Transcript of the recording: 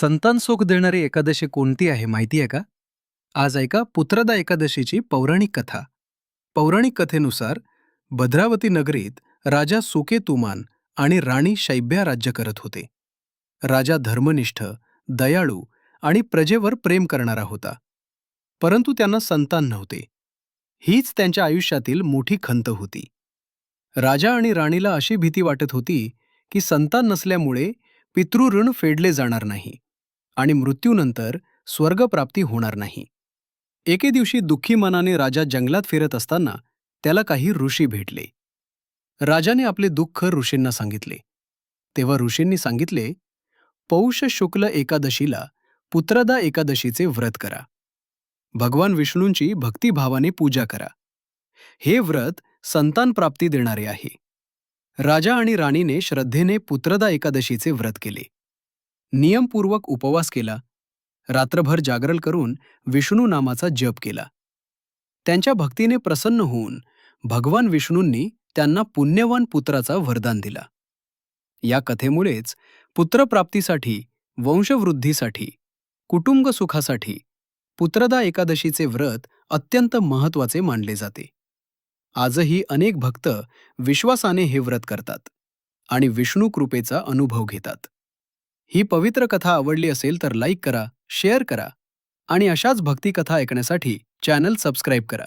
संतानसुख देणारी एकादशी कोणती आहे माहिती आहे का? आज ऐका पुत्रदा एकादशीची पौराणिक कथा. पौराणिक कथेनुसार भद्रावती नगरीत राजा सुकेतुमान आणि राणी शैब्या राज्य करत होते. राजा धर्मनिष्ठ दयाळू आणि प्रजेवर प्रेम करणारा होता. परंतु त्यांना संतान नव्हते. हीच त्यांच्या आयुष्यातील मोठी खंत होती. राजा आणि राणीला अशी भीती वाटत होती की संतान नसल्यामुळे पितृऋण फेडले जाणार नाही. आणि मृत्यूनंतर स्वर्गप्राप्ती होणार नाही. एके दिवशी दुःखी मनाने राजा जंगलात फिरत असताना त्याला काही ऋषी भेटले. राजाने आपले दुःख ऋषींना सांगितले. तेव्हा ऋषींनी सांगितले पौष शुक्ल एकादशीला पुत्रदा एकादशीचे व्रत करा. भगवान विष्णूंची भक्तिभावाने पूजा करा. हे व्रत संतान प्राप्ती देणारे आहे. राजा आणि राणीने श्रद्धेने पुत्रदा एकादशीचे व्रत केले. नियमपूर्वक उपवास केला. रात्रभर जागरण करून विष्णू नामाचा जप केला. त्यांच्या भक्तीने प्रसन्न होऊन भगवान विष्णूंनी त्यांना पुण्यवान पुत्राचा वरदान दिला. या कथेमुळेच पुत्रप्राप्तीसाठी वंशवृद्धीसाठी कुटुंब सुखासाठी पुत्रदा एकादशीचे व्रत अत्यंत महत्त्वाचे मानले जाते. आजही अनेक भक्त विश्वासाने हे व्रत करतात आणि विष्णू कृपेचा अनुभव घेतात. ही पवित्र कथा आवडली असेल तर लाईक करा शेअर करा आणि अशाच भक्तिकथा ऐकण्यासाठी चॅनल सबस्क्राईब करा.